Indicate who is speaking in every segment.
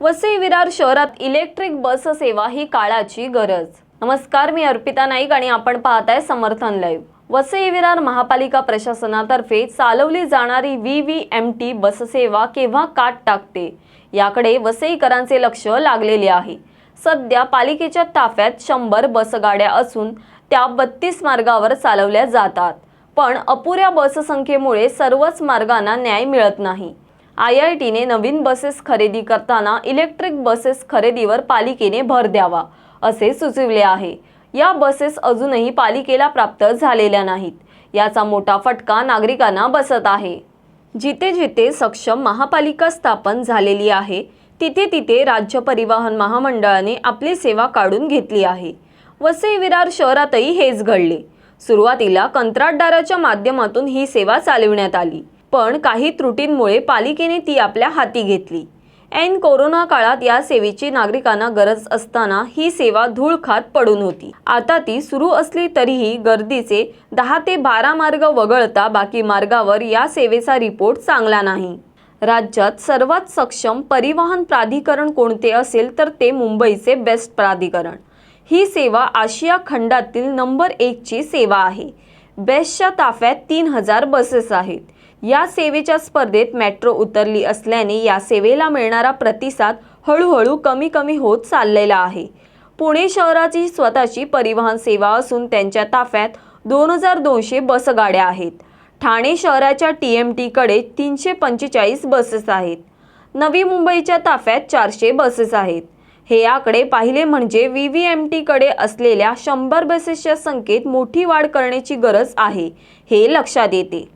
Speaker 1: वसई विरार शहरात electric bus सेवा ही काळाची गरज. नमस्कार मी अर्पिता नाईक आणि आपण पाहताय समर्थन लाईव्ह. वसई विरार महापालिका प्रशासनातर्फे चालवली जाणारी व्ही व्ही एम टी बससेवा केव्हा काट टाकते? याकडे वसईकरांचे लक्ष लागलेले आहे. सध्या पालिकेच्या ताफ्यात शंभर बसगाड्या असून त्या बत्तीस मार्गावर चालवल्या जातात. पण अपुऱ्या बससंख्येमुळे सर्वच मार्गांना न्याय मिळत नाही. आय आय टीने नवीन बसेस खरेदी करताना इलेक्ट्रिक बसेस खरेदीवर पालिकेने भर द्यावा असे सुचविले आहे. या बसेस अजूनही पालिकेला प्राप्त झालेल्या नाहीत. याचा मोठा फटका नागरिकांना बसत आहे. जिथे जिथे सक्षम महापालिका स्थापन झालेली आहे तिथे तिथे राज्य परिवहन महामंडळाने आपली सेवा काढून घेतली आहे. वसई विरार शहरातही हेच घडले. सुरुवातीला कंत्राटदाराच्या माध्यमातून ही सेवा चालविण्यात आली. पण काही त्रुटींमुळे पालिकेने ती आपल्या हाती घेतली. ऐन कोरोना काळात या सेवेची नागरिकांना गरज असताना ही सेवा धूळ खात पडून होती. आता ती सुरू असली तरीही गर्दीचे दहा ते बारा मार्ग वगळता बाकी मार्गावर या सेवेचा रिपोर्ट चांगला नाही. राज्यात सर्वात सक्षम परिवहन प्राधिकरण कोणते असेल तर ते मुंबईचे बेस्ट प्राधिकरण. ही सेवा आशिया खंडातील नंबर एकची सेवा आहे. बेस्टच्या ताफ्यात तीन हजार बसेस आहेत. या सेवेच्या स्पर्धेत मेट्रो उतरली असल्याने या सेवेला मिळणारा प्रतिसाद हळूहळू कमी कमी होत चाललेला आहे. पुणे शहराची स्वतःची परिवहन सेवा असून त्यांच्या ताफ्यात दोन हजार दोनशे बसगाड्या आहेत. ठाणे शहराच्या टी एम टीकडे तीनशे पंचेचाळीस बसेस आहेत. नवी मुंबईच्या ताफ्यात चारशे बसेस आहेत. हे आकडे पाहिले म्हणजे व्ही व्ही एम टीकडे असलेल्या शंभर बसेसच्या संख्येत मोठी वाढ करण्याची गरज आहे हे लक्षात येते.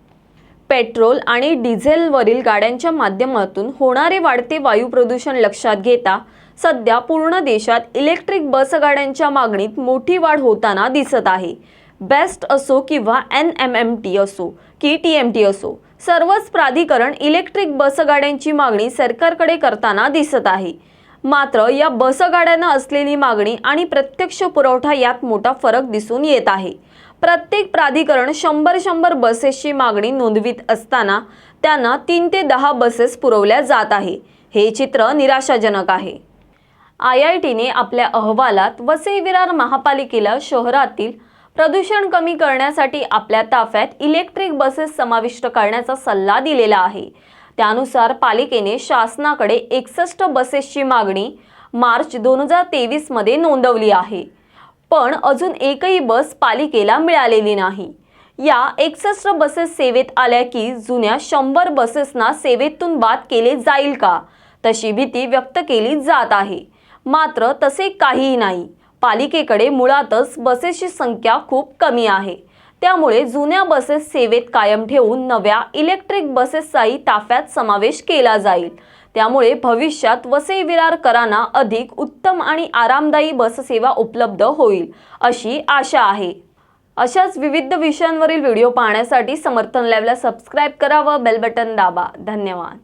Speaker 1: पेट्रोल आणि डिझेलवरील गाड्यांच्या माध्यमातून होणारे वाढते वायू प्रदूषण लक्षात घेता सध्या पूर्ण देशात इलेक्ट्रिक बस गाड्यांच्या मागणीत मोठी वाढ होताना दिसत आहे. बेस्ट असो किंवा एन एम एम टी असो की टी एम टी असो सर्वच प्राधिकरण इलेक्ट्रिक बसगाड्यांची मागणी सरकारकडे करताना दिसत आहे. मात्र या बसगाड्यांना असलेली मागणी आणि प्रत्यक्ष पुरवठा यात मोठा फरक दिसून येत आहे. प्रत्येक प्राधिकरण शंभर शंभर बसेसची मागणी नोंदवित असताना त्यांना तीन ते दहा बसेस पुरवल्या जात आहे. हे चित्र निराशाजनक आहे. आय आय टीने आपल्या अहवालात वसई विरार महापालिकेला शहरातील प्रदूषण कमी करण्यासाठी आपल्या ताफ्यात इलेक्ट्रिक बसेस समाविष्ट करण्याचा सल्ला दिलेला आहे. त्यानुसार पालिकेने शासनाकडे एकसष्ट बसेसची मागणी मार्च दोन हजार तेवीसमध्ये नोंदवली आहे. पण अजून एकही बस पालिकेला मिळालेली नाही. या एकसष्ट बसेस सेवेत आल्या की जुन्या शंभर बसेसना सेवेतून बाद केले जाईल का? तशी भीती व्यक्त केली जात आहे. मात्र तसे काहीही नाही. पालिकेकडे मुळातच बसेसची संख्या खूप कमी आहे. त्यामुळे जुन्या बसेस सेवेत कायम ठेवून नव्या इलेक्ट्रिक बसेसचाही ताफ्यात समावेश केला जाईल. त्यामुळे भविष्यात वसई विरारकरांना अधिक उत्तम आणि आरामदायी बससेवा उपलब्ध होईल अशी आशा आहे. अशाच विविध विषयांवरील व्हिडिओ पाहण्यासाठी समर्थन लॅबला सबस्क्राईब करा व बेल बटन दाबा. धन्यवाद.